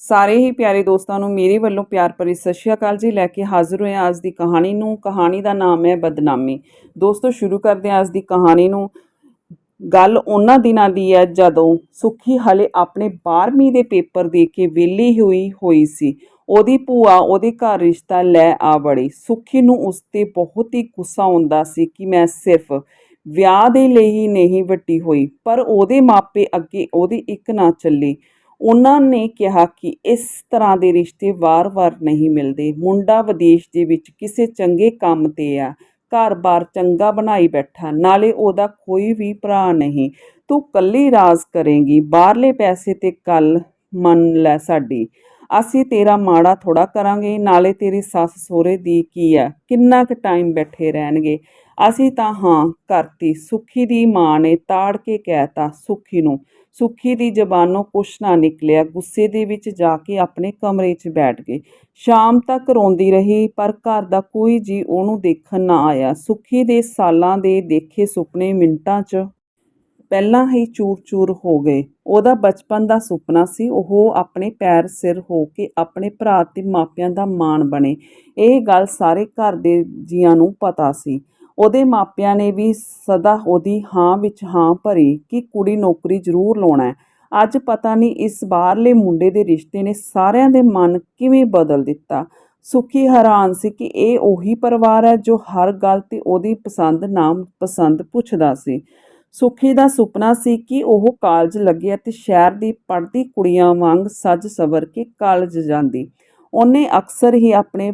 ਸਾਰੇ ਹੀ ਪਿਆਰੇ ਦੋਸਤਾਂ ਨੂੰ ਮੇਰੇ ਵੱਲੋਂ ਪਿਆਰ ਭਰੀ ਸਤਿ ਸ਼੍ਰੀ ਅਕਾਲ ਜੀ। ਲੈ ਕੇ ਹਾਜ਼ਰ ਹੋਏ ਅੱਜ ਦੀ ਕਹਾਣੀ ਨੂੰ। ਕਹਾਣੀ ਦਾ ਨਾਮ ਹੈ ਬਦਨਾਮੀ। ਦੋਸਤੋ, ਸ਼ੁਰੂ ਕਰਦੇ ਹਾਂ ਅੱਜ ਦੀ ਕਹਾਣੀ ਨੂੰ। ਗੱਲ ਉਹਨਾਂ ਦਿਨਾਂ ਦੀ ਹੈ ਜਦੋਂ ਸੁੱਖੀ ਹਲੇ ਆਪਣੇ 12ਵੀਂ ਦੇ ਪੇਪਰ ਦੇ ਕੇ ਵਿਹਲੀ ਹੋਈ ਹੋਈ ਸੀ। ਉਹਦੀ ਭੂਆ, ਉਹਦੇ ਘਰ ਰਿਸ਼ਤਾ ਲੈ ਆ ਵੜੀ। ਸੁੱਖੀ ਨੂੰ ਉਸ ਤੇ ਬਹੁਤ ਹੀ ਗੁੱਸਾ ਆਉਂਦਾ ਸੀ ਕਿ ਮੈਂ ਸਿਰਫ ਵਿਆਹ ਦੇ ਲਈ ਹੀ ਨਹੀਂ ਵੱਟੀ ਹੋਈ, ਪਰ ਉਹਦੇ ਮਾਪੇ ਅੱਗੇ ਉਹਦੀ ਇੱਕ ਨਾ ਚੱਲੀ। ਉਹਨਾਂ ਨੇ ਕਿਹਾ ਕਿ ਇਸ ਤਰ੍ਹਾਂ ਦੇ ਰਿਸ਼ਤੇ ਵਾਰ-ਵਾਰ ਨਹੀਂ ਮਿਲਦੇ। ਮੁੰਡਾ ਵਿਦੇਸ਼ ਦੇ ਵਿੱਚ ਕਿਸੇ ਚੰਗੇ ਕੰਮ ਤੇ ਆ। ਘਰ-ਬਾਰ ਚੰਗਾ ਬਣਾਈ ਬੈਠਾ। ਨਾਲੇ ਉਹਦਾ ਕੋਈ ਵੀ ਭਰਾ ਨਹੀਂ। ਤੂੰ ਕੱਲੀ ਰਾਜ ਕਰੇਂਗੀ। ਬਾਹਰਲੇ ਪੈਸੇ ਤੇ ਕੱਲ ਮੰਨ ਲੈ ਸਾਡੀ। ਅਸੀਂ ਤੇਰਾ ਮਾੜਾ ਥੋੜਾ ਕਰਾਂਗੇ। ਨਾਲੇ ਤੇਰੀ ਸੱਸ ਸਹੁਰੇ ਦੀ ਕੀ ਆ? ਕਿੰਨਾ ਕੁ ਟਾਈਮ ਬੈਠੇ ਰਹਿਣਗੇ? ਅਸੀਂ ਤਾਂ ਹਾਂ ਕਰਤੀ। ਸੁੱਖੀ ਦੀ ਮਾਂ ਨੇ ਤਾੜ ਕੇ ਕਹਿਤਾ ਸੁੱਖੀ ਨੂੰ। ਸੁੱਖੀ ਦੀ ਜ਼ਬਾਨੋਂ ਕੁਛ ਨਾ ਨਿਕਲਿਆ। ਗੁੱਸੇ ਦੇ ਵਿੱਚ ਜਾ ਕੇ ਆਪਣੇ ਕਮਰੇ 'ਚ ਬੈਠ ਗਈ ਸ਼ਾਮ ਤੱਕ ਰੋਂਦੀ ਰਹੀ, ਪਰ ਘਰ ਦਾ ਕੋਈ ਜੀ ਉਹਨੂੰ ਦੇਖਣ ਨਾ ਆਇਆ। ਸੁੱਖੀ ਦੇ ਸਾਲਾਂ ਦੇ ਦੇਖੇ ਸੁਪਨੇ ਮਿੰਟਾਂ 'ਚ ਪਹਿਲਾਂ ਹੀ ਚੂਰ-ਚੂਰ ਹੋ ਗਏ। ਉਹਦਾ ਬਚਪਨ ਦਾ ਸੁਪਨਾ ਸੀ। ਉਹ ਆਪਣੇ ਪੈਰ ਸਿਰ ਹੋ ਕੇ ਆਪਣੇ ਭਰਾ ਤੇ ਮਾਪਿਆਂ ਦਾ ਮਾਣ ਬਣੇ। ਇਹ ਗੱਲ ਸਾਰੇ ਘਰ ਦੇ ਜੀਆਂ ਨੂੰ ਪਤਾ ਸੀ। ਉਹਦੇ ਮਾਪਿਆਂ ਨੇ ਵੀ ਸਦਾ ਉਹਦੀ ਹਾਂ ਵਿੱਚ ਹਾਂ ਭਰੀ ਕਿ ਕੁੜੀ ਨੌਕਰੀ ਜ਼ਰੂਰ ਲਾਉਣਾ ਹੈ। ਅੱਜ ਪਤਾ ਨਹੀਂ ਇਸ ਬਾਹਰਲੇ ਮੁੰਡੇ ਦੇ ਰਿਸ਼ਤੇ ਨੇ ਸਾਰਿਆਂ ਦੇ ਮਨ ਕਿਵੇਂ ਬਦਲ ਦਿੱਤਾ। ਸੁਖੀ ਹੈਰਾਨ ਸੀ ਕਿ ਇਹ ਉਹੀ ਪਰਿਵਾਰ ਹੈ ਜੋ ਹਰ ਗੱਲ ਤੇ ਉਹਦੀ ਪਸੰਦ ਨਾਮ ਪਸੰਦ ਪੁੱਛਦਾ ਸੀ। ਸੁਖੀ ਦਾ ਸੁਪਨਾ ਸੀ ਕਿ ਉਹ ਕਾਲਜ ਲੱਗੇ ਅਤੇ ਸ਼ਹਿਰ ਦੀ ਪੜ੍ਹਦੀ ਕੁੜੀਆਂ ਵਾਂਗ ਸੱਜ ਸਵਰ ਕੇ ਕਾਲਜ ਜਾਂਦੀ। ਉਹਨੇ ਅਕਸਰ ਹੀ ਆਪਣੇ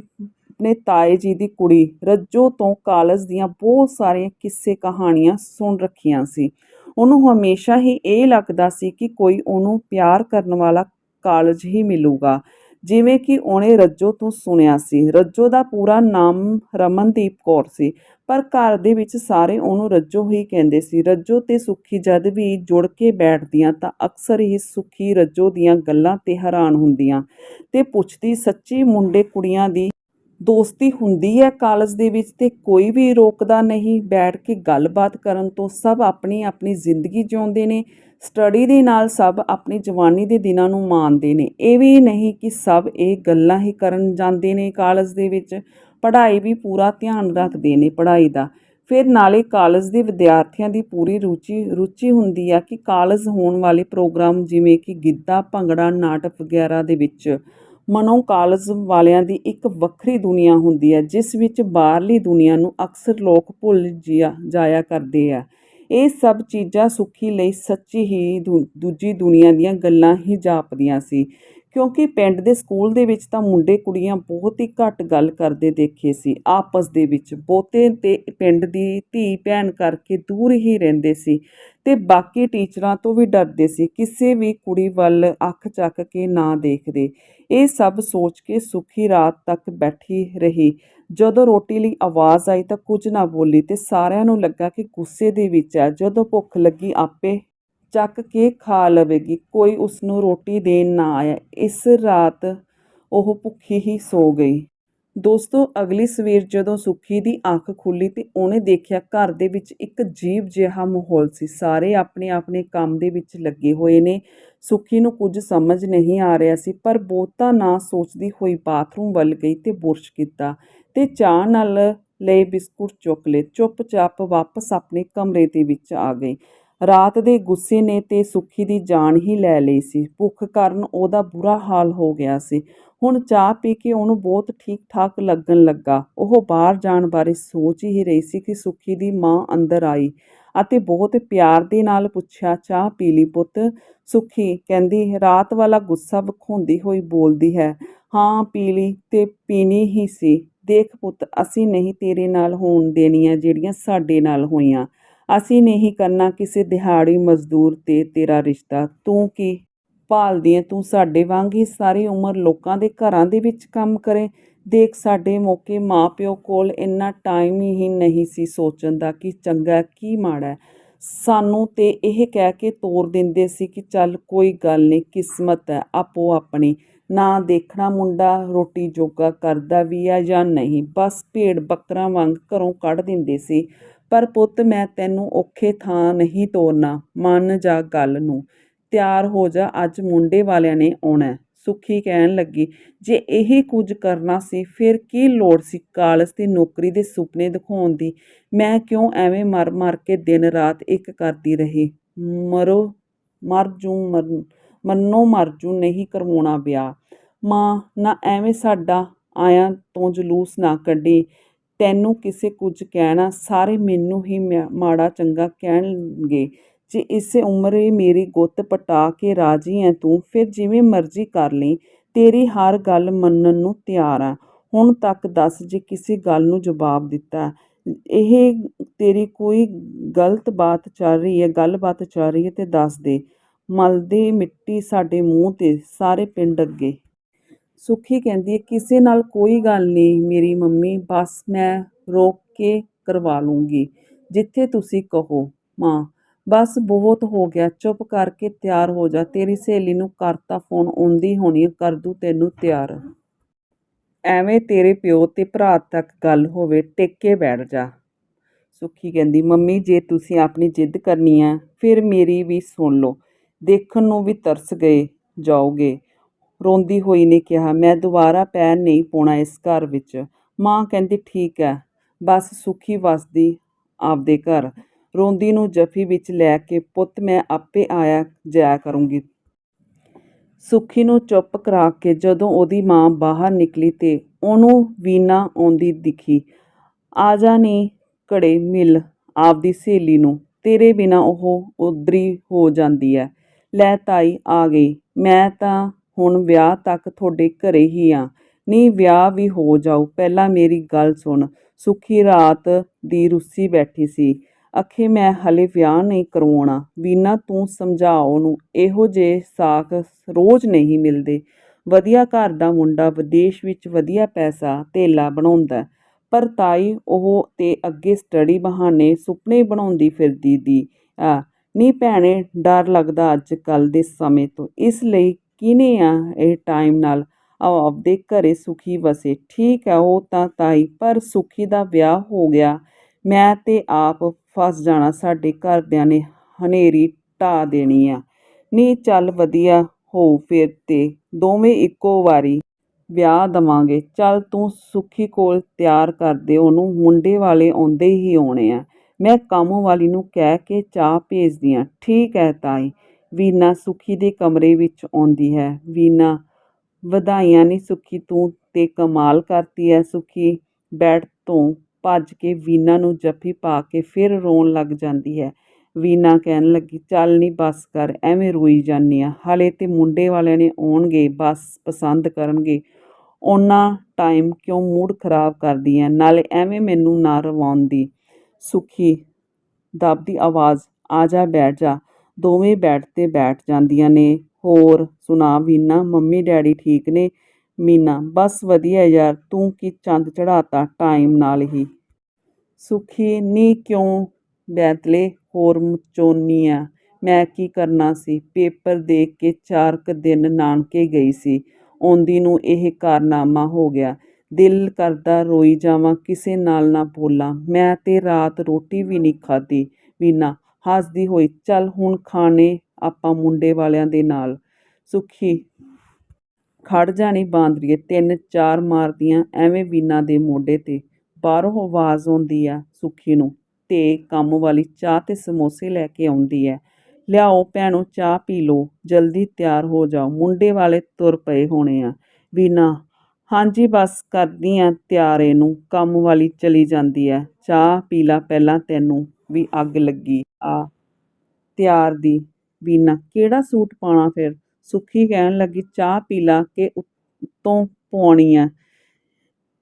ਆਪਣੇ ਤਾਏ ਜੀ ਦੀ ਕੁੜੀ ਰੱਜੋ ਤੋਂ ਕਾਲਜ ਦੀਆਂ ਬਹੁਤ ਸਾਰੀਆਂ ਕਿੱਸੇ ਕਹਾਣੀਆਂ ਸੁਣ ਰੱਖੀਆਂ ਸੀ। ਉਹਨੂੰ ਹਮੇਸ਼ਾ ਹੀ ਇਹ ਲੱਗਦਾ ਸੀ ਕਿ ਕੋਈ ਉਹਨੂੰ ਪਿਆਰ ਕਰਨ ਵਾਲਾ ਕਾਲਜ ਹੀ ਮਿਲੂਗਾ। ਜਿਵੇਂ ਕਿ ਉਹਨੇ ਰੱਜੋ ਤੋਂ ਸੁਣਿਆ ਸੀ। ਰੱਜੋ ਦਾ ਪੂਰਾ ਨਾਮ ਰਮਨਦੀਪ ਕੌਰ ਸੀ। ਪਰ ਘਰ ਦੇ ਵਿੱਚ ਸਾਰੇ ਉਹਨੂੰ ਰੱਜੋ ਹੀ ਕਹਿੰਦੇ ਸੀ। ਰੱਜੋ ਤੇ ਸੁੱਖੀ ਜਦ ਵੀ ਜੁੜ ਕੇ ਬੈਠਦੀਆਂ ਤਾਂ ਅਕਸਰ ਹੀ ਸੁੱਖੀ ਰੱਜੋ ਦੀਆਂ ਗੱਲਾਂ ਤੇ ਹੈਰਾਨ ਹੁੰਦੀਆਂ ਤੇ ਪੁੱਛਦੀ, ਸੱਚੀ ਮੁੰਡੇ ਕੁੜੀਆਂ ਦੀ ਦੋਸਤੀ ਹੁੰਦੀ ਹੈ ਕਾਲਜ ਦੇ ਵਿੱਚ ਤੇ ਕੋਈ ਵੀ ਰੋਕਦਾ ਨਹੀਂ, ਬੈਠ ਕੇ ਗੱਲਬਾਤ ਕਰਨ ਤੋਂ ਸਭ ਆਪਣੀ ਆਪਣੀ ਜ਼ਿੰਦਗੀ ਜਿਉਂਦੇ ਨੇ, ਸਟੱਡੀ ਦੇ ਨਾਲ ਸਭ ਆਪਣੀ ਜਵਾਨੀ ਦੇ ਦਿਨਾਂ ਨੂੰ ਮਾਣਦੇ ਨੇ। ਇਹ ਵੀ ਨਹੀਂ ਕਿ ਸਭ ਇਹ ਗੱਲਾਂ ਹੀ ਕਰਨ ਜਾਂਦੇ ਨੇ ਕਾਲਜ ਦੇ ਵਿੱਚ, ਪੜ੍ਹਾਈ ਵੀ ਪੂਰਾ ਧਿਆਨ ਰੱਖਦੇ ਨੇ ਪੜ੍ਹਾਈ ਦਾ। ਫਿਰ ਨਾਲੇ ਕਾਲਜ ਦੇ ਵਿਦਿਆਰਥੀਆਂ ਦੀ ਪੂਰੀ ਰੁਚੀ ਰੁਚੀ ਹੁੰਦੀ ਆ ਕਿ ਕਾਲਜ ਹੋਣ ਵਾਲੇ ਪ੍ਰੋਗਰਾਮ ਜਿਵੇਂ ਕਿ ਗਿੱਧਾ, ਭੰਗੜਾ, ਨਾਟਕ ਵਗੈਰਾ ਦੇ ਵਿੱਚ ਮਨੋ ਕਾਲਜ ਵਾਲਿਆਂ ਦੀ ਇੱਕ ਵੱਖਰੀ ਦੁਨੀਆ ਹੁੰਦੀ ਹੈ, ਜਿਸ ਵਿੱਚ ਬਾਹਰਲੀ ਦੁਨੀਆ ਨੂੰ ਅਕਸਰ ਲੋਕ ਭੁੱਲ ਜਿਆ, ਜਾਇਆ ਕਰਦੇ ਆ। ਇਹ ਸਭ ਚੀਜ਼ਾਂ ਸੁੱਖੀ ਲਈ ਸੱਚੀ ਹੀ ਦੂ- ਦੂਜੀ ਦੁਨੀਆ ਦੀਆਂ ਗੱਲਾਂ ਹੀ ਜਾਪਦੀਆਂ ਸੀ। ਕਿਉਂਕਿ ਪਿੰਡ ਦੇ ਸਕੂਲ ਦੇ ਵਿੱਚ ਤਾਂ ਮੁੰਡੇ ਕੁੜੀਆਂ ਬਹੁਤ ਹੀ ਘੱਟ ਗੱਲ ਕਰਦੇ ਦੇਖੇ ਸੀ। ਆਪਸ ਦੇ ਵਿੱਚ ਬਹੁਤੇ ਤੇ ਪਿੰਡ ਦੀ ਧੀ ਭੈਣ ਕਰਕੇ ਦੂਰ ਹੀ ਰਹਿੰਦੇ ਸੀ। ਤੇ ਬਾਕੀ ਟੀਚਰਾਂ ਤੋਂ ਵੀ ਡਰਦੇ ਸੀ, ਕਿਸੇ ਵੀ ਕੁੜੀ ਵੱਲ ਅੱਖ ਚੱਕ ਕੇ ਨਾ ਦੇਖਦੇ। ਇਹ ਸਭ ਸੋਚ ਕੇ ਸੁਖੀ ਰਾਤ ਤੱਕ ਬੈਠੀ ਰਹੀ। ਜਦੋਂ ਰੋਟੀ ਲਈ ਆਵਾਜ਼ ਆਈ ਤਾਂ ਕੁਝ ਨਾ ਬੋਲੀ ਤੇ ਸਾਰਿਆਂ ਨੂੰ ਲੱਗਾ ਕਿ ਗੁੱਸੇ ਦੇ ਵਿੱਚ ਹੈ। ਜਦੋਂ ਭੁੱਖ ਲੱਗੀ, ਆਪੇ ਚੱਕ ਕੇ ਖਾ ਲਵੇਗੀ, ਕੋਈ ਉਸ ਨੂੰ ਰੋਟੀ ਦੇਣ ਨਾ ਆਇਆ। ਇਸ ਰਾਤ ਉਹ ਭੁੱਖੀ ਹੀ ਸੋ ਗਈ। ਦੋਸਤੋ, ਅਗਲੀ ਸਵੇਰ ਜਦੋਂ ਸੁੱਖੀ ਦੀ ਅੱਖ ਖੁੱਲੀ ਤੇ ਉਹਨੇ ਦੇਖਿਆ ਘਰ ਦੇ ਵਿੱਚ ਇੱਕ ਜੀਵ ਜਿਹਾ ਮਾਹੌਲ ਸੀ। ਸਾਰੇ ਆਪਣੇ ਆਪਣੇ ਕੰਮ ਦੇ ਵਿੱਚ ਲੱਗੇ ਹੋਏ ਨੇ। ਸੁੱਖੀ ਨੂੰ ਕੁਝ ਸਮਝ ਨਹੀਂ ਆ ਰਿਹਾ ਸੀ, ਪਰ ਬਹੁਤਾ ਨਾ ਸੋਚਦੀ ਹੋਈ ਬਾਥਰੂਮ ਵੱਲ ਗਈ ਤੇ ਬੁਰਸ਼ ਕੀਤਾ ਤੇ ਚਾਹ ਨਾਲ ਲਏ ਬਿਸਕੁਟ ਚੁੱਕ ਲਏ। ਚੁੱਪਚਾਪ ਵਾਪਸ ਆਪਣੇ ਕਮਰੇ ਦੇ ਵਿੱਚ ਆ ਗਈ। ਰਾਤ ਦੇ ਗੁੱਸੇ ਨੇ ਤੇ ਸੁੱਖੀ ਦੀ ਜਾਨ ਹੀ ਲੈ ਲਈ ਸੀ। ਭੁੱਖ ਕਾਰਨ ਉਹਦਾ ਬੁਰਾ ਹਾਲ ਹੋ ਗਿਆ ਸੀ। ਹੁਣ ਚਾਹ ਪੀ ਕੇ ਉਹਨੂੰ ਬਹੁਤ ਠੀਕ ਠਾਕ ਲੱਗਣ ਲੱਗਾ। ਉਹ ਬਾਹਰ ਜਾਣ ਬਾਰੇ ਸੋਚ ਹੀ ਰਹੀ ਸੀ ਕਿ ਸੁੱਖੀ ਦੀ ਮਾਂ ਅੰਦਰ ਆਈ ਅਤੇ ਬਹੁਤ ਪਿਆਰ ਦੇ ਨਾਲ ਪੁੱਛਿਆ, ਚਾਹ ਪੀ ਲਈ ਪੁੱਤ? ਸੁੱਖੀ ਕਹਿੰਦੀ, ਰਾਤ ਵਾਲਾ ਗੁੱਸਾ ਵਿਖਾਉਂਦੀ ਹੋਈ ਬੋਲਦੀ ਹੈ, ਹਾਂ, ਪੀ ਲਈ ਤੇ ਪੀਣੀ ਹੀ ਸੀ। ਦੇਖ ਪੁੱਤ, ਅਸੀਂ ਨਹੀਂ ਤੇਰੇ ਨਾਲ ਹੋਣ ਦੇਣੀਆਂ ਜਿਹੜੀਆਂ ਸਾਡੇ ਨਾਲ ਹੋਈਆਂ। ਅਸੀਂ ਨਹੀਂ ਕਰਨਾ ਕਿਸੇ ਦਿਹਾੜੀ ਮਜ਼ਦੂਰ ਤੇ ਤੇਰਾ ਰਿਸ਼ਤਾ। ਤੂੰ ਕੀ ਭਾਲਦੀ ਹੈ ਤੂੰ ਸਾਡੇ ਵਾਂਗ ਹੀ ਸਾਰੀ ਉਮਰ ਲੋਕਾਂ ਦੇ ਘਰਾਂ ਦੇ ਵਿੱਚ ਕੰਮ ਕਰੇ। ਦੇਖ ਸਾਡੇ ਮੌਕੇ ਮਾਪਿਓ ਕੋਲ ਇੰਨਾ ਟਾਈਮ ਹੀ ਨਹੀਂ ਸੀ ਸੋਚਣ ਦਾ ਕਿ ਚੰਗਾ ਕੀ ਮਾੜਾ ਸਾਨੂੰ ਤੇ ਇਹ ਕਹਿ ਕੇ ਤੋਰ ਦਿੰਦੇ ਸੀ ਕਿ ਚੱਲ ਕੋਈ ਗੱਲ ਨਹੀਂ, ਕਿਸਮਤ ਹੈ ਆਪੋ ਆਪਣੀ। ਨਾ ਦੇਖਣਾ ਮੁੰਡਾ ਰੋਟੀ ਜੋਗਾ ਕਰਦਾ ਵੀ ਆ ਜਾਂ ਨਹੀਂ, ਬਸ ਭੇੜ ਬੱਕਰਾਂ ਵਾਂਗ ਘਰੋਂ ਕੱਢ ਦਿੰਦੇ ਸੀ। ਪਰ ਪੁੱਤ, ਮੈਂ ਤੈਨੂੰ ਔਖੇ ਥਾਂ ਨਹੀਂ ਤੋਰਨਾ, ਮੰਨ ਜਾ ਗੱਲ ਨੂੰ। ਤਿਆਰ ਹੋ ਜਾ, ਅੱਜ ਮੁੰਡੇ ਵਾਲਿਆਂ ਨੇ ਆਉਣਾ ਹੈ। ਸੁੱਖੀ ਕਹਿਣ ਲੱਗੀ, ਜੇ ਇਹ ਕੁਝ ਕਰਨਾ ਸੀ, ਫਿਰ ਕੀ ਲੋੜ ਸੀ ਕਾਲਜ ਦੀ ਨੌਕਰੀ ਦੇ ਸੁਪਨੇ ਦਿਖਾਉਣ ਦੀ? ਮੈਂ ਕਿਉਂ ਐਵੇਂ ਮਰ ਮਰ ਕੇ ਦਿਨ ਰਾਤ ਇੱਕ ਕਰਦੀ ਰਹੀ? ਮਰੋ, ਮਰ ਜੂ, ਮਰ, ਮੰਨੋ ਮਰ ਜੂ, ਨਹੀਂ ਕਰਵਾਉਣਾ ਵਿਆਹ। ਮਾਂ, ਨਾ ਐਵੇਂ ਸਾਡਾ ਆਇਆ ਤੋਂ ਜਲੂਸ ਨਾ ਕੱਢੀ। ਤੈਨੂੰ ਕਿਸੇ ਕੁਝ ਕਹਿਣਾ, ਸਾਰੇ ਮੈਨੂੰ ਹੀ ਮਿਆ- ਮਾੜਾ ਚੰਗਾ ਕਹਿਣਗੇ। ਜੇ ਇਸੇ ਉਮਰੇ ਮੇਰੀ ਗੁੱਤ ਪਟਾ ਕੇ ਰਾਜੀ ਐ ਤੂੰ, ਫਿਰ ਜਿਵੇਂ ਮਰਜ਼ੀ ਕਰ ਲਈ, ਤੇਰੀ ਹਰ ਗੱਲ ਮੰਨਣ ਨੂੰ ਤਿਆਰ ਆ। ਹੁਣ ਤੱਕ ਦੱਸ ਜੇ ਕਿਸੇ ਗੱਲ ਨੂੰ ਜਵਾਬ ਦਿੱਤਾ। ਇਹ ਤੇਰੀ ਕੋਈ ਗਲਤ ਬਾਤ ਚੱਲ ਰਹੀ ਹੈ ਗੱਲਬਾਤ ਚੱਲ ਰਹੀ ਹੈ ਤੇ ਦੱਸ ਦੇ। ਮਲਦੇ ਮਿੱਟੀ ਸਾਡੇ ਮੂੰਹ ਤੇ, ਸਾਰੇ ਪਿੰਡ ਅੱਗੇ। ਸੁੱਖੀ ਕਹਿੰਦੀ ਹੈ ਕਿਸੇ ਨਾਲ ਕੋਈ ਗੱਲ ਨਹੀਂ ਮੇਰੀ ਮੰਮੀ, ਬਸ ਮੈਂ ਰੋਕ ਕੇ ਕਰਵਾ ਲੂੰਗੀ, ਜਿੱਥੇ ਤੁਸੀਂ ਕਹੋ। ਮਾਂ ਬਸ ਬਹੁਤ ਹੋ ਗਿਆ। ਚੁੱਪ ਕਰਕੇ ਤਿਆਰ ਹੋ ਜਾ। ਤੇਰੀ ਸਹੇਲੀ ਨੂੰ ਕਰਤਾ ਫੋਨ ਆਉਂਦੀ ਹੋਣੀ ਹੈ, ਕਰ ਦੂ ਤੈਨੂੰ ਤਿਆਰ। ਐਵੇਂ ਤੇਰੇ ਪਿਓ ਤੇ ਭਰਾ ਤੱਕ ਗੱਲ ਹੋਵੇ ਟਿਕ ਕੇ ਬੈਠ ਜਾ। ਸੁੱਖੀ ਕਹਿੰਦੀ ਮੰਮੀ ਜੇ ਤੁਸੀਂ ਆਪਣੀ ਜਿੱਦ ਕਰਨੀ ਆ ਫਿਰ ਮੇਰੀ ਵੀ ਸੁਣ ਲਓ। ਦੇਖਣ ਨੂੰ ਵੀ ਤਰਸ ਗਏ ਜਾਓਗੇ। ਰੋਂਦੀ ਹੋਈ ਨੇ ਕਿਹਾ ਮੈਂ ਦੁਬਾਰਾ ਪੈਰ ਨਹੀਂ ਪਾਉਣਾ ਇਸ ਘਰ ਵਿੱਚ। ਮਾਂ ਕਹਿੰਦੀ ਠੀਕ ਹੈ। ਬਸ ਸੁਖੀ ਵਸਦੀ ਆਪਦੇ ਘਰ। ਰੋਂਦੀ ਨੂੰ ਜੱਫੀ ਵਿੱਚ ਲੈ ਕੇ, ਪੁੱਤ, ਮੈਂ ਆਪੇ ਆਇਆ ਜਾਇਆ ਕਰੂੰਗੀ ਸੁਖੀ ਨੂੰ ਚੁੱਪ ਕਰਾ ਕੇ ਜਦੋਂ ਉਹਦੀ ਮਾਂ ਬਾਹਰ ਨਿਕਲੀ ਤੇ ਉਹਨੂੰ ਵੀਨਾ ਆਉਂਦੀ ਦਿਖੀ ਆ ਜਾ ਨੀ ਘੜੇ ਮਿਲ ਆਪਦੀ ਸਹੇਲੀ ਨੂੰ, ਤੇਰੇ ਬਿਨਾ ਉਹ ਉਦਰੀ ਹੋ ਜਾਂਦੀ ਹੈ ਲੈ ਤਾਈ, ਆ ਗਈ। ਮੈਂ ਤਾਂ ਹੁਣ ਵਿਆਹ ਤੱਕ ਤੁਹਾਡੇ ਘਰੇ ਹੀ ਆ। ਨਹੀਂ ਵਿਆਹ ਵੀ ਹੋ ਜਾਊ। ਪਹਿਲਾਂ ਮੇਰੀ ਗੱਲ ਸੁਣ ਸੁਖੀ ਰਾਤ ਦੀ ਰੁੱਸੀ ਬੈਠੀ ਸੀ। ਅਖੇ ਮੈਂ ਹਲੇ ਵਿਆਹ ਨਹੀਂ ਕਰਵਾਉਣਾ। ਵੀਨਾ, ਤੂੰ ਸਮਝਾ ਉਹਨੂੰ ਇਹੋ ਜੇ ਸਾਕ ਰੋਜ਼ ਨਹੀਂ ਮਿਲਦੇ। ਵਧੀਆ ਘਰ ਦਾ ਮੁੰਡਾ ਵਿਦੇਸ਼ ਵਿੱਚ ਵਧੀਆ ਪੈਸਾ, ਧੇਲਾ ਬਣਾਉਂਦਾ ਪਰ ਤਾਈ ਉਹ ਤੇ ਅੱਗੇ ਸਟੱਡੀ ਬਹਾਨੇ ਸੁਪਨੇ ਬਣਾਉਂਦੀ ਫਿਰਦੀ ਦੀ। ਆ, ਨੀ ਭੈਣੇ, ਡਰ ਲੱਗਦਾ ਅੱਜ ਕੱਲ ਦੇ ਸਮੇਂ ਤੋਂ। ਇਸ ਲਈ ਕਿਨੇ ਆ ਇਹ ਟਾਈਮ ਨਾਲ? ਆਓ ਆਪਦੇ ਘਰੇ ਸੁਖੀ ਵਸੇ। ਠੀਕ ਹੈ, ਉਹ ਤਾਂ ਤਾਈ, ਪਰ ਸੁਖੀ ਦਾ ਵਿਆਹ ਹੋ ਗਿਆ। ਮੈਂ ਤੇ ਆਪ ਫਸ ਜਾਣਾ, ਸਾਡੇ ਘਰਦਿਆਂ ਨੇ ਹਨੇਰੀ ਢਾ ਦੇਣੀ ਆ। ਨਹੀਂ ਚੱਲ ਵਧੀਆ, ਹੋ ਫਿਰ ਤੇ, ਦੋਵੇਂ ਇੱਕੋ ਵਾਰੀ ਵਿਆਹ ਦਵਾਂਗੇ। ਚੱਲ ਤੂੰ ਸੁਖੀ ਕੋਲ ਤਿਆਰ ਕਰ ਦੇ, ਉਹਨੂੰ ਮੁੰਡੇ ਵਾਲੇ ਆਉਂਦੇ ਹੀ ਆਉਣੇ ਆ। ਮੈਂ ਕੰਮ ਵਾਲੀ ਨੂੰ ਕਹਿ ਕੇ ਚਾਹ ਭੇਜਦੀ ਆ। ਠੀਕ ਹੈ ਤਾਈ। ਵੀਨਾ ਸੁਖੀ ਦੇ ਕਮਰੇ ਵਿੱਚ ਆਉਂਦੀ ਹੈ। ਵੀਨਾ, ਵਧਾਈਆਂ ਨਹੀਂ ਸੁਖੀ, ਤੂੰ ਤੇ ਕਮਾਲ ਕਰਤੀ ਹੈ ਸੁਖੀ। ਬੈਠ ਤੋਂ। ਭੱਜ ਕੇ ਵੀਨਾ ਨੂੰ ਜੱਫੀ ਪਾ ਕੇ ਫਿਰ ਰੋਣ ਲੱਗ ਜਾਂਦੀ ਹੈ। ਵੀਨਾ ਕਹਿਣ ਲੱਗੀ, ਚੱਲ ਨਹੀਂ ਬਸ ਕਰ, ਐਵੇਂ ਰੋਈ ਜਾਂਦੀ ਆ। ਹਾਲੇ ਤੇ ਮੁੰਡੇ ਵਾਲਿਆਂ ਨੇ ਆਉਣਗੇ, ਬਸ ਪਸੰਦ ਕਰਨਗੇ। ਉਹਨਾਂ ਟਾਈਮ ਕਿਉਂ ਮੂਡ ਖਰਾਬ ਕਰਦੀ ਐ? ਨਾਲੇ ਐਵੇਂ ਮੈਨੂੰ ਨਾ ਰਵਾਉਂਦੀ। ਸੁਖੀ ਦਬਦੀ ਆਵਾਜ਼, ਆ ਜਾ, ਬੈਠ ਜਾ। ਦੋਵੇਂ ਬੈਠ ਤੇ ਬੈਠ ਜਾਂਦੀਆਂ ਨੇ। ਹੋਰ, ਸੁਣਾ ਵੀਨਾ, ਮੰਮੀ ਡੈਡੀ ਠੀਕ ਨੇ? ਮੀਨਾ, ਬਸ ਵਧੀਆ ਯਾਰ, ਤੂੰ ਕੀ ਚੰਦ ਚੜਾਤਾ ਟਾਈਮ ਨਾਲ ਹੀ? ਸੁਖੀ, ਨੀ ਕਿਉਂ ਬੈਤਲੇ ਹੋਰ ਮਚੋਨੀ ਆ? ਮੈਂ ਕੀ ਕਰਨਾ ਸੀ? ਪੇਪਰ ਦੇਖ ਕੇ ਚਾਰ ਕੁ ਦਿਨ ਨਾਨਕੇ ਗਈ ਸੀ। ਆਉਂਦੀ ਨੂੰ ਇਹ ਕਾਰਨਾਮਾ ਹੋ ਗਿਆ। ਦਿਲ ਕਰਦਾ ਰੋਈ ਜਾਵਾਂ, ਕਿਸੇ ਨਾਲ ਨਾ ਬੋਲਾਂ। ਮੈਂ ਤੇ ਰਾਤ ਰੋਟੀ ਵੀ ਨਹੀਂ ਖਾਧੀ। ਵੀਨਾ ਹੱਸਦੀ ਹੋਈ, ਚੱਲ ਹੁਣ ਖਾਣੇ ਆਪਾਂ ਮੁੰਡੇ ਵਾਲਿਆਂ ਦੇ ਨਾਲ। ਸੁਖੀ ਖੜ ਜਾਣੀ ਬਾਂਦਰੀਏ, ਤਿੰਨ ਚਾਰ ਮਾਰਦੀਆਂ ਐਵੇਂ ਵੀਨਾ ਦੇ ਮੋਢੇ ਤੇ। ਬਾਹਰੋਂ ਆਵਾਜ਼ ਆਉਂਦੀ ਆ ਸੁਖੀ ਨੂੰ, ਤੇ ਕੰਮ ਵਾਲੀ ਚਾਹ ਤੇ ਸਮੋਸੇ ਲੈ ਕੇ ਆਉਂਦੀ ਹੈ ਲਿਆਓ ਭੈਣੋ, ਚਾਹ ਪੀ ਲਓ, ਜਲਦੀ ਤਿਆਰ ਹੋ ਜਾਓ। ਮੁੰਡੇ ਵਾਲੇ ਤੁਰ ਪਏ ਹੋਣੇ ਆ। ਵੀਨਾ ਹਾਂਜੀ ਬਸ ਕਰਦੀ ਆ ਤਿਆਰ ਇਹਨੂੰ, ਕੰਮ ਵਾਲੀ ਚਲੀ ਜਾਂਦੀ ਹੈ ਚਾਹ ਪੀ ਲਾ ਪਹਿਲਾਂ ਤੈਨੂੰ, ਵੀ ਅੱਗ ਲੱਗੀ ਆ ਤਿਆਰ ਦੀ। ਵੀਨਾ ਕਿਹੜਾ ਸੂਟ ਪਾਉਣਾ ਫਿਰ? ਸੁੱਖੀ ਕਹਿਣ ਲੱਗੀ, ਚਾਹ ਪੀ ਲਾ ਕੇ ਉੱਤੋਂ ਪਵਾਉਣੀ ਆ।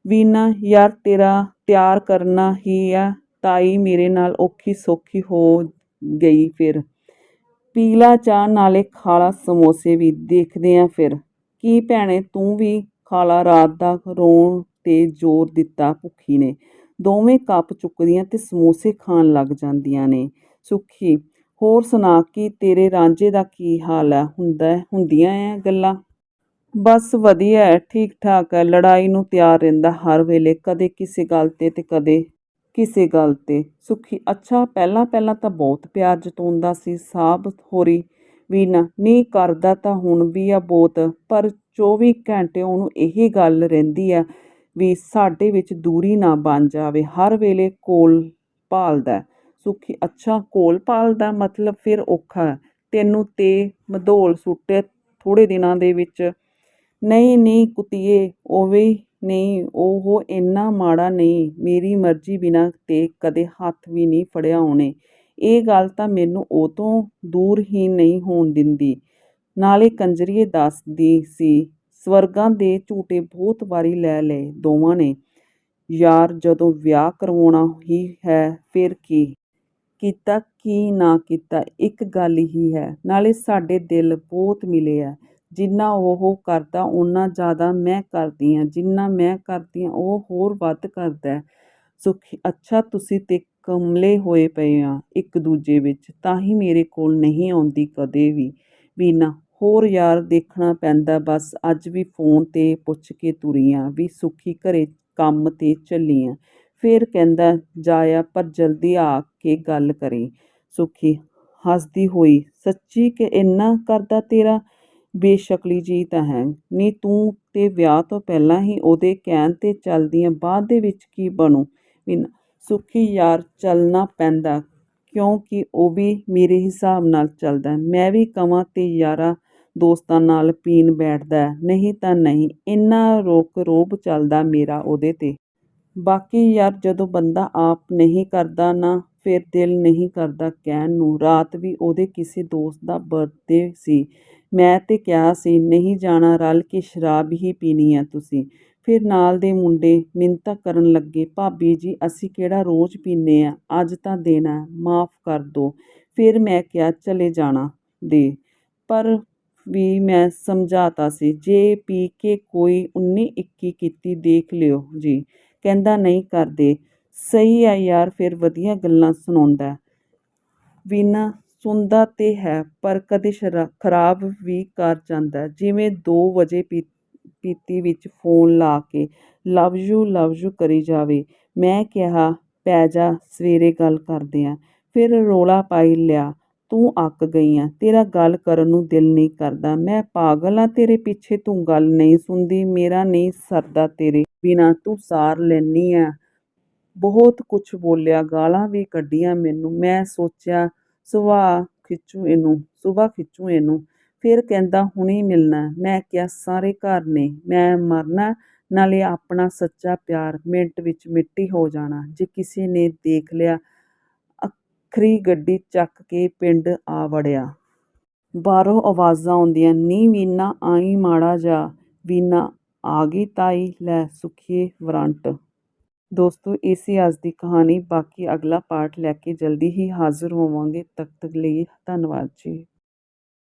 ਵੀਨਾ ਯਾਰ ਤੇਰਾ ਤਿਆਰ ਕਰਨਾ ਹੀ ਆ, ਤਾਈ ਮੇਰੇ ਨਾਲ ਔਖੀ ਸੌਖੀ ਹੋ ਗਈ ਫਿਰ। ਪੀਲਾ ਚਾਹ, ਨਾਲੇ ਖਾਲਾ ਸਮੋਸੇ ਵੀ ਦੇਖਦੇ ਆ ਫਿਰ। ਕੀ ਭੈਣੇ, ਤੂੰ ਵੀ ਖਾਲਾ ਰਾਤ ਦਾ ਰੋਣ ਤੇ ਜ਼ੋਰ ਦਿੱਤਾ ਭੁੱਖੀ ਨੇ। ਦੋਵੇਂ ਕੱਪ ਚੁੱਕਦੀਆਂ ਤੇ ਸਮੋਸੇ ਖਾਣ ਲੱਗ ਜਾਂਦੀਆਂ ਨੇ। ਸੁੱਖੀ ਹੋਰ ਸੁਣਾ ਕੀ ਤੇਰੇ ਰਾਂਝੇ ਦਾ ਕੀ ਹਾਲ ਹੈ? ਹੁੰਦਾ ਹੁੰਦੀਆਂ ਐ ਗੱਲਾਂ। ਬਸ ਵਧੀਆ ਹੈ ਠੀਕ ਠਾਕ ਹੈ। ਲੜਾਈ ਨੂੰ ਤਿਆਰ ਰਹਿੰਦਾ ਹਰ ਵੇਲੇ, ਕਦੇ ਕਿਸੇ ਗੱਲ ਤੇ ਤੇ ਕਦੇ ਕਿਸੇ ਗੱਲ ਤੇ। ਸੁਖੀ, ਅੱਛਾ, ਪਹਿਲਾਂ ਪਹਿਲਾਂ ਤਾਂ ਬਹੁਤ ਪਿਆਰ ਜਤਾਉਂਦਾ ਸੀ। ਸਾਬ ਹੋਰੀ ਵੀ ਨਾ, ਨਹੀਂ ਕਰਦਾ ਤਾਂ ਹੁਣ ਵੀ ਆ ਬਹੁਤ। ਪਰ 24 ਘੰਟੇ ਉਹਨੂੰ ਇਹੀ ਗੱਲ ਰਹਿੰਦੀ ਆ ਵੀ ਸਾਡੇ ਵਿੱਚ ਦੂਰੀ ਨਾ ਬਣ ਜਾਵੇ। ਹਰ ਵੇਲੇ ਕੋਲ ਭਾਲਦਾ ਸੁਖੀ, ਅੱਛਾ ਕੋਲ ਪਾਲਦਾ ਮਤਲਬ ਫਿਰ ਔਖਾ ਤੈਨੂੰ ਤੇ ਮਧੋਲ ਸੁੱਟੇ ਥੋੜ੍ਹੇ ਦਿਨਾਂ ਦੇ ਵਿੱਚ। ਨਹੀਂ ਨਹੀਂ ਕੁਤੀਏ ਉਹ ਨਹੀਂ, ਉਹ ਇੰਨਾ ਮਾੜਾ ਨਹੀਂ। ਮੇਰੀ ਮਰਜ਼ੀ ਬਿਨਾਂ ਤੇ ਕਦੇ ਹੱਥ ਵੀ ਨਹੀਂ ਫੜਿਆ ਉਹਨੇ। ਇਹ ਗੱਲ ਤਾਂ ਮੈਨੂੰ ਉਹ ਤੋਂ ਦੂਰ ਹੀ ਨਹੀਂ ਹੋਣ ਦਿੰਦੀ। ਨਾਲੇ ਕੰਜਰੀਏ ਦੱਸਦੀ ਸੀ, ਸਵਰਗਾਂ ਦੇ ਝੂਟੇ ਬਹੁਤ ਵਾਰੀ ਲੈ ਲਏ ਦੋਵਾਂ ਨੇ। ਯਾਰ, ਜਦੋਂ ਵਿਆਹ ਕਰਵਾਉਣਾ ਹੀ ਹੈ, ਫਿਰ ਕੀ? ਕੀਤਾ ਕੀ ਨਾ ਕੀਤਾ, ਇੱਕ ਗੱਲ ਹੀ ਹੈ, ਨਾਲੇ ਸਾਡੇ ਦਿਲ ਬਹੁਤ ਮਿਲੇ ਆ। ਜਿੰਨਾ ਉਹ ਕਰਦਾ, ਓਨਾ ਜ਼ਿਆਦਾ ਮੈਂ ਕਰਦੀ ਹਾਂ ਜਿੰਨਾ ਮੈਂ ਕਰਦੀ ਹਾਂ ਉਹ ਹੋਰ ਵੱਧ ਕਰਦਾ ਸੁਖੀ, ਅੱਛਾ ਤੁਸੀਂ ਤੇ ਕਮਲੇ ਹੋਏ ਪਏ ਆ ਇੱਕ ਦੂਜੇ ਵਿੱਚ, ਤਾਂ ਹੀ ਮੇਰੇ ਕੋਲ ਨਹੀਂ ਆਉਂਦੀ ਕਦੇ ਵੀ। ਵੀਨਾ ਹੋਰ ਯਾਰ ਦੇਖਣਾ ਪੈਂਦਾ, ਬਸ ਅੱਜ ਵੀ ਫੋਨ ਤੇ ਪੁੱਛ ਕੇ ਤੁਰੀ ਆਂ, ਵੀ ਸੁਖੀ ਘਰੇ ਕੰਮ ਤੇ ਚੱਲੀ ਆਂ। ਫਿਰ ਕਹਿੰਦਾ, ਜਾਇਆ, ਪਰ ਜਲਦੀ ਆ ਕੇ ਗੱਲ ਕਰੀ। ਸੁਖੀ ਹੱਸਦੀ ਹੋਈ, ਸੱਚੀ ਕਿ ਇੰਨਾ ਕਰਦਾ ਤੇਰਾ? ਬੇਸ਼ਕਲੀ ਜੀ ਤਾਂ ਹੈ। ਨਹੀਂ ਤੂੰ ਤੇ ਵਿਆਹ ਤੋਂ ਪਹਿਲਾਂ ਹੀ ਉਹਦੇ ਕਹਿਣ ਤੇ ਚੱਲਦੀਆਂ ਬਾਅਦ ਦੇ ਵਿੱਚ ਕੀ ਬਣੂ? ਵੀਨਾ ਸੁਖੀ, ਯਾਰ, ਚੱਲਣਾ ਪੈਂਦਾ। ਕਿਉਂਕਿ ਉਹ ਵੀ ਮੇਰੇ ਹਿਸਾਬ ਨਾਲ ਚੱਲਦਾ। ਮੈਂ ਵੀ ਕਵਾਂ ਤੇ ਯਾਰਾਂ ਦੋਸਤਾਂ ਨਾਲ ਪੀਣ ਬੈਠਦਾ। ਨਹੀਂ ਤਾਂ ਨਹੀਂ, ਇੰਨਾ ਰੋਕ ਰੋਬ ਚੱਲਦਾ ਮੇਰਾ ਉਹਦੇ ਤੇ। ਬਾਕੀ ਯਾਰ ਜਦੋਂ ਬੰਦਾ ਆਪ ਨਹੀਂ ਕਰਦਾ ਨਾ, ਫਿਰ ਦਿਲ ਨਹੀਂ ਕਰਦਾ ਕਹਿਣ ਨੂੰ। ਰਾਤ ਵੀ ਉਹਦੇ ਕਿਸੇ ਦੋਸਤ ਦਾ ਬਰਥਡੇ ਸੀ। ਮੈਂ ਤੇ ਕਿਹਾ ਸੀ, ਨਹੀਂ ਜਾਣਾ, ਰਲ ਕੇ ਸ਼ਰਾਬ ਹੀ ਪੀਣੀ ਆ ਤੁਸੀਂ। ਫਿਰ ਨਾਲ ਦੇ ਮੁੰਡੇ ਮਿੰਨਤਾਂ ਕਰਨ ਲੱਗੇ, ਭਾਬੀ ਜੀ, ਅਸੀਂ ਕਿਹੜਾ ਰੋਜ਼ ਪੀਂਦੇ ਆ? ਅੱਜ ਤਾਂ ਦੇਣਾ ਮਾਫ ਕਰ ਦਿਓ ਫਿਰ ਮੈਂ ਕਿਹਾ, ਚਲੇ ਜਾਣਾ ਦੇ। ਪਰ ਵੀ ਮੈਂ ਸਮਝਾਤਾ ਸੀ, ਜੇ ਪੀ ਕੇ ਕੋਈ ਉੱਨੀ ਇੱਕੀ ਕੀਤੀ, ਦੇਖ ਲਿਓ ਜੀ। ਕਹਿੰਦਾ ਨਹੀਂ ਕਰਦੇ। ਸਹੀ ਆ ਯਾਰ, ਫਿਰ ਵਧੀਆ ਗੱਲਾਂ ਸੁਣਾਉਂਦਾ ਵੀਨਾ ਸੁਣਦਾ ਤੇ ਹੈ, ਪਰ ਕਦੇ ਸ਼ਰਾ, ਖਰਾਬ ਵੀ ਕਰ ਜਾਂਦਾ ਜਿਵੇਂ 2 ਵਜੇ ਪੀ, ਪੀਤੀ ਵਿੱਚ ਫੋਨ ਲਾ ਕੇ ਲਵ ਯੂ ਲਵ ਯੂ ਕਰੀ ਜਾਵੇ। ਮੈਂ ਕਿਹਾ, ਪੈ ਜਾ, ਸਵੇਰੇ ਗੱਲ ਕਰਦੇ ਆਂ। ਫਿਰ ਰੋਲਾ ਪਾਈ ਲਿਆ, ਤੂੰ ਅੱਕ ਗਈ ਆਂ। ਤੇਰਾ ਗੱਲ ਕਰਨ ਨੂੰ ਦਿਲ ਨਹੀਂ ਕਰਦਾ। ਮੈਂ ਪਾਗਲ ਆਂ, ਤੇਰੇ ਪਿੱਛੇ ਤੂੰ ਗੱਲ ਨਹੀਂ ਸੁਣਦੀ। ਮੇਰਾ ਨਹੀਂ ਸਰਦਾ ਤੇਰੇ ਬਿਨਾਂ ਤੂੰ ਸਾਰ ਲੈਨੀ ਆ ਬਹੁਤ ਕੁਛ ਬੋਲਿਆ, ਗਾਲਾਂ ਵੀ ਕੱਢੀਆਂ ਮੈਨੂੰ। ਮੈਂ ਸੋਚਿਆ, ਸੁਭਾਅ ਖਿੱਚੂ ਇਹਨੂੰ ਸੁਭਾ ਖਿੱਚੂ ਇਹਨੂੰ। ਫਿਰ ਕਹਿੰਦਾ, ਹੁਣੇ ਮਿਲਣਾ ਮੈਂ ਕਿਹਾ, ਸਾਰੇ ਘਰ ਨੇ। ਮੈਂ ਮਰਨਾ ਨਾਲੇ ਆਪਣਾ ਸੱਚਾ ਪਿਆਰ ਮਿੰਟ ਵਿੱਚ ਮਿੱਟੀ ਹੋ ਜਾਣਾ। ਜੇ ਕਿਸੇ ਨੇ ਦੇਖ ਲਿਆ, ਅਖਰੀ ਗੱਡੀ ਚੱਕ ਕੇ ਪਿੰਡ ਆ ਵੜਿਆ। ਬਾਹਰੋਂ ਆਵਾਜ਼ਾਂ ਆਉਂਦੀਆਂ, ਨੀ ਵੀਨਾ, ਆਈ ਮਾੜਾ ਜਾ ਵੀਨਾ ਆ ਗਈ ਤਾਈ, ਲੈ ਸੁਖੀਏ ਵਰੰਟ। ਦੋਸਤੋ, ਇਹ ਸੀ ਅੱਜ ਦੀ ਕਹਾਣੀ। ਬਾਕੀ ਅਗਲਾ ਪਾਰਟ ਲੈ ਕੇ ਜਲਦੀ ਹੀ ਹਾਜ਼ਰ ਹੋਵਾਂਗੇ। ਤਦ ਤੱਕ ਲਈ ਧੰਨਵਾਦ ਜੀ।